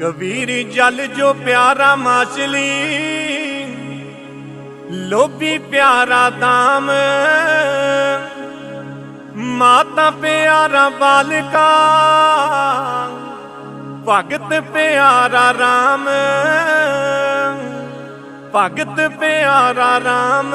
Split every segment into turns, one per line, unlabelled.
ਕਬੀਰ ਜਲ ਜੋ ਪਿਆਰਾ ਮਾਛਲੀ, ਲੋਭੀ ਪਿਆਰਾ ਦਾਮ ਮਾਤਾ ਪਿਆਰਾ ਬਾਲਕਾ, ਭਗਤ ਪਿਆਰਾ ਰਾਮ। ਭਗਤ ਪਿਆਰਾ ਰਾਮ।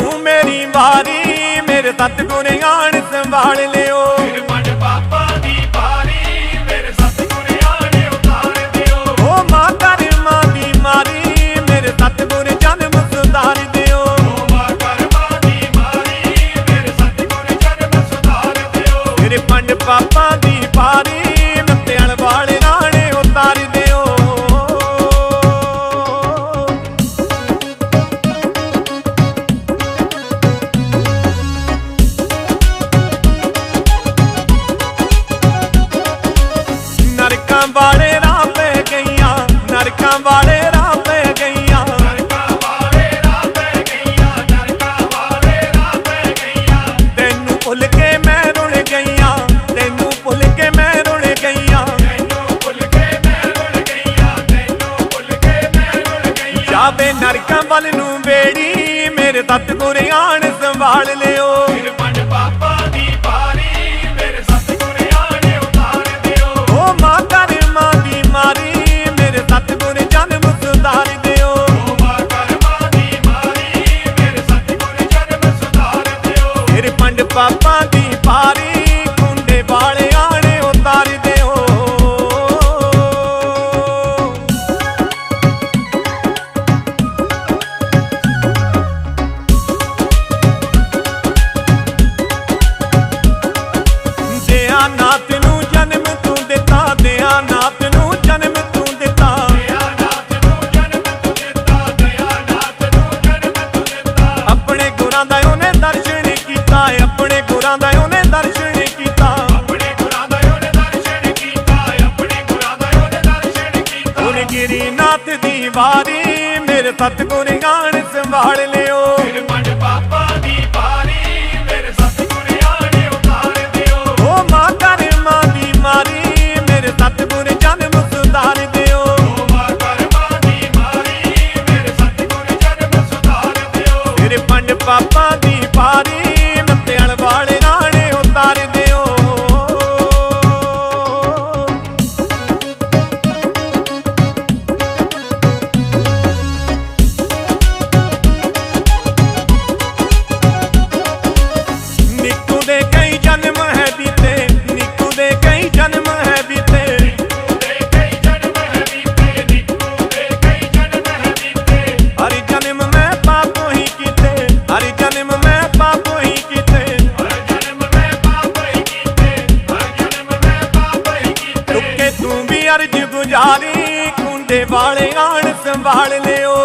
ਤੂੰ ਮੇਰੀ ਵਾਰੀ ਮੇਰੇ ਸਤਿਗੁਰ ਆਣ ਸੰਭਾਲ ਲਿਓ। ਨਰਕਾਂ ਵਾਲੇ ਰਾਹ ਪੈ ਗਈਆਂ, ਨਰਕਾਂ ਵਾਲੇ ਰਾਹ ਪੈ ਗਈਆਂ। ਤੈਨੂੰ ਭੁੱਲ ਕੇ ਮੈਂ ਰੁਲ ਗਈਆਂ, ਤੈਨੂੰ ਭੁੱਲ ਕੇ ਮੈਂ ਰੁਲ ਗਈਆਂ। ਜਾਵੇ ਨਰਕਾਂ ਵੱਲ ਨੂੰ ਬੇੜੀ, ਮੇਰੇ ਤਤ ਗੁਰਿਆਣ ਸੰਭਾਲ
ਲੈ ਸਤ ਦੀ
ਵਾਰੀ ਮੇਰੇ ਸਤਗੁਰ ਗਾਣ ਸੰਭਾਲ ਲਿਓ। ਸਾਡੇ ਵਾਲੇ ਆਣ ਸੰਭਾਲ ਲਿਓ।